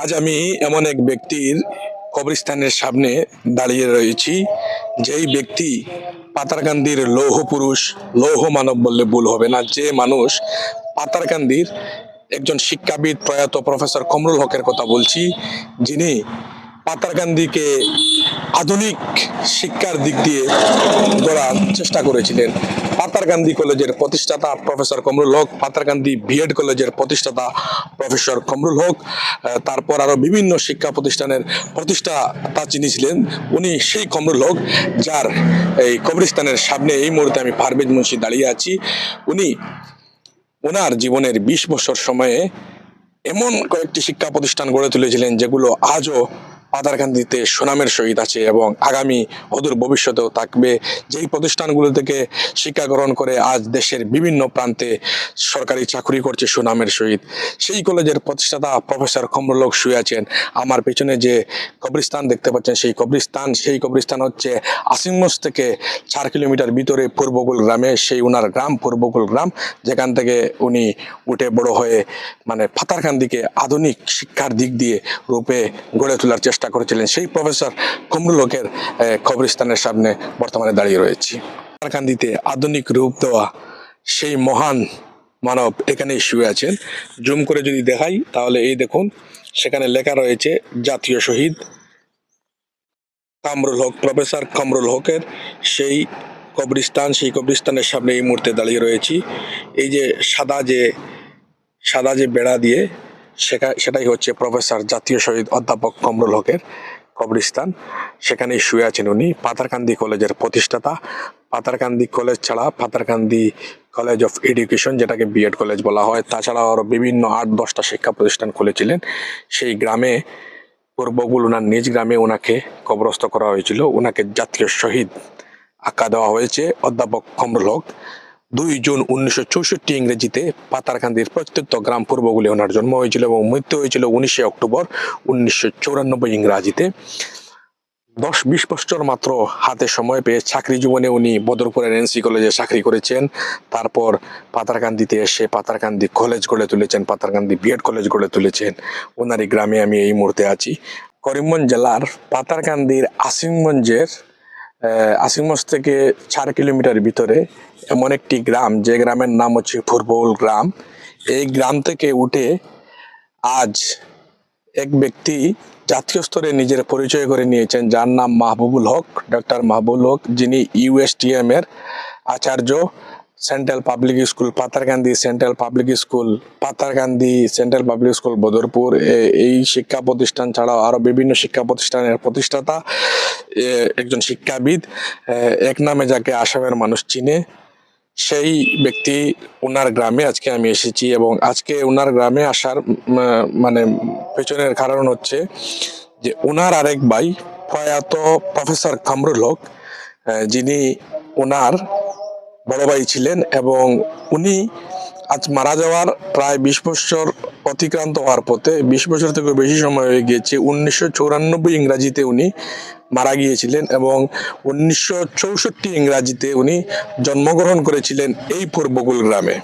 আজ আমি এমন এক ব্যক্তির কবরস্থানের সামনে দাঁড়িয়ে রয়েছি, যেই ব্যক্তি পাতারকান্দির লৌহ পুরুষ লৌহ মানব বললে ভুল হবে না, যে মানুষ পাতারকান্দির একজন শিক্ষাবিদ প্রয়াত প্রফেসর কমরুল হকের কথা বলছি, যিনি পাতারকান্দিকে আধুনিক শিক্ষার দিক দিয়ে গড়ার চেষ্টা করেছিলেন। পাতারকান্দি কলেজের প্রতিষ্ঠাতা professor Kamrul Haque Patharkandi B Ed কলেজের প্রতিষ্ঠাতা প্রফেসর কমরুল হক তারপর আরও বিভিন্ন শিক্ষা প্রতিষ্ঠানের প্রতিষ্ঠাতা যিনি ছিলেন, উনি সেই কমরুল হক, যার এই কবরস্থানের সামনে এই মুহূর্তে আমি পারভেজ মুন্সি দাঁড়িয়ে আছি। উনি ওনার জীবনের বিশ বছর সময়ে এমন কয়েকটি শিক্ষা প্রতিষ্ঠান গড়ে তুলেছিলেন, যেগুলো আজও পাতারকান্দিতে সুনামের সহিত আছে এবং আগামী অদূর ভবিষ্যতেও থাকবে। যেই প্রতিষ্ঠানগুলো থেকে শিক্ষা গ্রহণ করে আজ দেশের বিভিন্ন প্রান্তে সরকারি চাকরি করছে সুনামের সহিত, সেই কলেজের প্রতিষ্ঠাতা প্রফেসর কমরুলক শুয়ে আছেন। আমার পেছনে যে কবরস্থান দেখতে পাচ্ছেন, সেই কবরস্থান সেই কবরস্থান হচ্ছে আসিমগঞ্জ থেকে চার কিলোমিটার ভিতরে পূর্বকুল গ্রামে, সেই উনার গ্রাম পূর্বকুল গ্রাম, যেখান থেকে উনি উঠে বড় হয়ে মানে ফাতারকান্দিকে আধুনিক শিক্ষার দিক দিয়ে রূপে গড়ে তোলার চেষ্টা করেছিলেন, সেই প্রফেসর কমরুল হকের কবরস্থানের সামনে বর্তমানে দাঁড়িয়ে রয়েছি। ফাতারকান্দিতে আধুনিক রূপ দেওয়া সেই মহান মানব এখানেই শুয়ে আছেন। জুম করে যদি দেখাই, তাহলে এই দেখুন, সেখানে লেখা রয়েছে, জাতীয় শহীদ। কামরুল হক, প্রফেসর কামরুল হকের সেই কবরস্থান, সেই কবরস্থানের সামনে এই মুহূর্তে দাঁড়িয়ে রয়েছি। এই যে সাদা যে সাদা যে বেড়া দিয়ে সেটা সেটাই হচ্ছে প্রফেসর জাতীয় শহীদ অধ্যাপক কমরুল হকের কবরস্থান। সেখানেই শুয়ে আছেন উনি। পাতারকান্দি কলেজের প্রতিষ্ঠাতা। পাতারকান্দি কলেজ ছাড়া পাতারকান্দি কলেজ অফ এডুকেশন, যেটাকে বিএড কলেজ বলা হয়, তাছাড়াও আরও বিভিন্ন আট, দশটা শিক্ষা প্রতিষ্ঠান খুলেছিলেন। সেই গ্রামে পূর্বগুল ওনার নিজ গ্রামে ওনাকে কবরস্থ করা হয়েছিল। ওনাকে জাতীয় শহীদ আখ্যা দেওয়া হয়েছে অধ্যাপক কমরুল হক। দুই জুন উনিশশো চৌষট্টি ইংরেজিতে পাতারকান্দির প্রত্যন্ত গ্রাম পূর্বগুলি ওনার জন্ম হয়েছিল এবং মৃত্যু হয়েছিল উনিশে অক্টোবর উনিশশো চৌরানব্বই ইংরাজিতে। দশ বিশ বছর মাত্র হাতে সময় পেয়ে চাকরি জীবনে উনি বদরপুরের এনসি কলেজে চাকরি করেছেন। তারপর পাতারকান্দিতে এসে পাতারকান্দি কলেজ গড়ে তুলেছেন, পাতারকান্দি বিএড কলেজ গড়ে তুলেছেন। ওনারই গ্রামে আমি এই মুহূর্তে আছি। করিমগঞ্জ জেলার পাতারকান্দির আসিমগঞ্জের আসিমগঞ্জ থেকে চার কিলোমিটার ভিতরে এমন একটি গ্রাম, যে গ্রামের নাম হচ্ছে ফুরবৌল গ্রাম। এই গ্রাম থেকে উঠে আজ এক ব্যক্তি জাতীয় স্তরে নিজের পরিচয় করে নিয়েছেন, যার নাম মাহবুবুল হক ডক্টর মাহবুবুল হক, যিনি ইউএসটিএম এর আচার্য। Central public school Patharkandi central public school Patharkandi central public school Badarpur এই শিক্ষা প্রতিষ্ঠান ছাড়াও আরও বিভিন্ন শিক্ষা প্রতিষ্ঠানের প্রতিষ্ঠাতা একজন শিক্ষাবিদ এক নামে যাকে আসামের মানুষ চিনে। সেই ব্যক্তি ওনার গ্রামে আজকে আমি এসেছি এবং আজকে ওনার গ্রামে আসার মানে পেছনের কারণ হচ্ছে যে ওনার আরেক ভাই প্রয়াত প্রফেসর কামরুল হক যিনি ওনার বড় ভাই ছিলেন এবং উনি আজ মারা যাওয়ার প্রায় বিশ বছর অতিক্রান্ত হওয়ার পথে বিশ বছর থেকে বেশি সময় হয়ে গিয়েছে। উনিশশো চৌরানব্বই ইংরাজিতে উনি মারা গিয়েছিলেন এবং উনিশশো চৌষট্টি ইংরাজিতে উনি জন্মগ্রহণ করেছিলেন এই পূর্বকুল গ্রামে।